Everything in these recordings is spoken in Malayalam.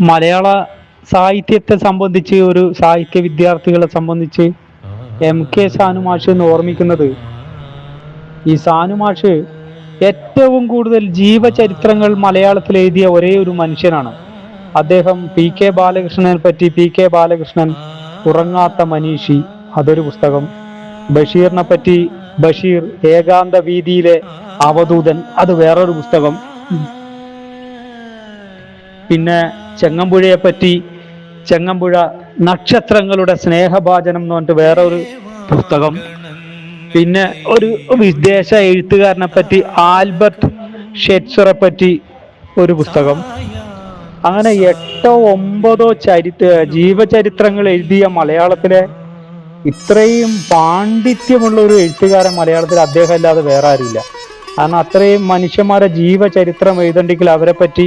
മലയാള സാഹിത്യത്തെ സംബന്ധിച്ച് ഒരു സാഹിത്യ വിദ്യാർത്ഥികളെ സംബന്ധിച്ച് എം കെ സാനുമാഷ് എന്ന് ഓർമ്മിക്കുന്നത്. ഈ സാനുമാഷ് ഏറ്റവും കൂടുതൽ ജീവചരിത്രങ്ങൾ മലയാളത്തിൽ എഴുതിയ ഒരേ ഒരു മനുഷ്യനാണ്. അദ്ദേഹം പി കെ ബാലകൃഷ്ണനെ പറ്റി പി കെ ബാലകൃഷ്ണൻ ഉറങ്ങാത്ത മനീഷി. അതൊരു പുസ്തകം. ബഷീറിനെ പറ്റി ബഷീർ ഏകാന്ത വീതിയിലെ അവധൂതൻ. അത് വേറൊരു പുസ്തകം. പിന്നെ ചെങ്ങമ്പുഴയെ പറ്റി ചെങ്ങമ്പുഴ നക്ഷത്രങ്ങളുടെ സ്നേഹഭാചനം എന്ന് പറഞ്ഞിട്ട് വേറെ ഒരു പുസ്തകം. പിന്നെ ഒരു വിദേശ എഴുത്തുകാരനെ പറ്റി ആൽബർട്ട് ഷെറ്റ്സറെ പറ്റി ഒരു പുസ്തകം. അങ്ങനെ എട്ടോ ഒമ്പതോ ചരിത്ര ജീവചരിത്രങ്ങൾ എഴുതിയ മലയാളത്തിലെ ഇത്രയും പാണ്ഡിത്യമുള്ള ഒരു എഴുത്തുകാരൻ മലയാളത്തിൽ അദ്ദേഹം അല്ലാതെ വേറെ ആരുമില്ല. കാരണം അത്രയും മനുഷ്യന്മാരെ ജീവചരിത്രം എഴുതണ്ടെങ്കിൽ അവരെ പറ്റി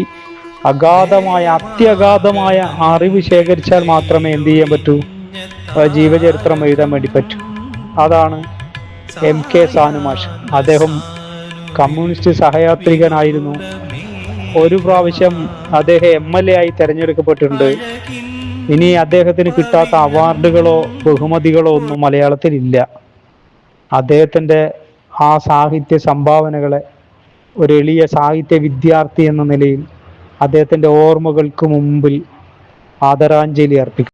അഗാധമായ അത്യഗാധമായ അറിവ് ശേഖരിച്ചാൽ മാത്രമേ എന്ത് ചെയ്യാൻ പറ്റൂ? ജീവചരിത്രം എഴുതാൻ വേണ്ടി പറ്റൂ. അതാണ് എം കെ സാനുമാഷ്. അദ്ദേഹം കമ്മ്യൂണിസ്റ്റ് സഹയാത്രികനായിരുന്നു. ഒരു പ്രാവശ്യം അദ്ദേഹം എം എൽ എ ആയി തെരഞ്ഞെടുക്കപ്പെട്ടിട്ടുണ്ട്. ഇനി അദ്ദേഹത്തിന് കിട്ടാത്ത അവാർഡുകളോ ബഹുമതികളോ ഒന്നും മലയാളത്തിൽ ഇല്ല. അദ്ദേഹത്തിന്റെ ആ സാഹിത്യ സംഭാവനകളെ ഒരു എളിയ സാഹിത്യ വിദ്യാർത്ഥി എന്ന നിലയിൽ അദ്ദേഹത്തിന്റെ ഓർമ്മകൾക്ക് മുമ്പിൽ ആദരാഞ്ജലി അർപ്പിക്കും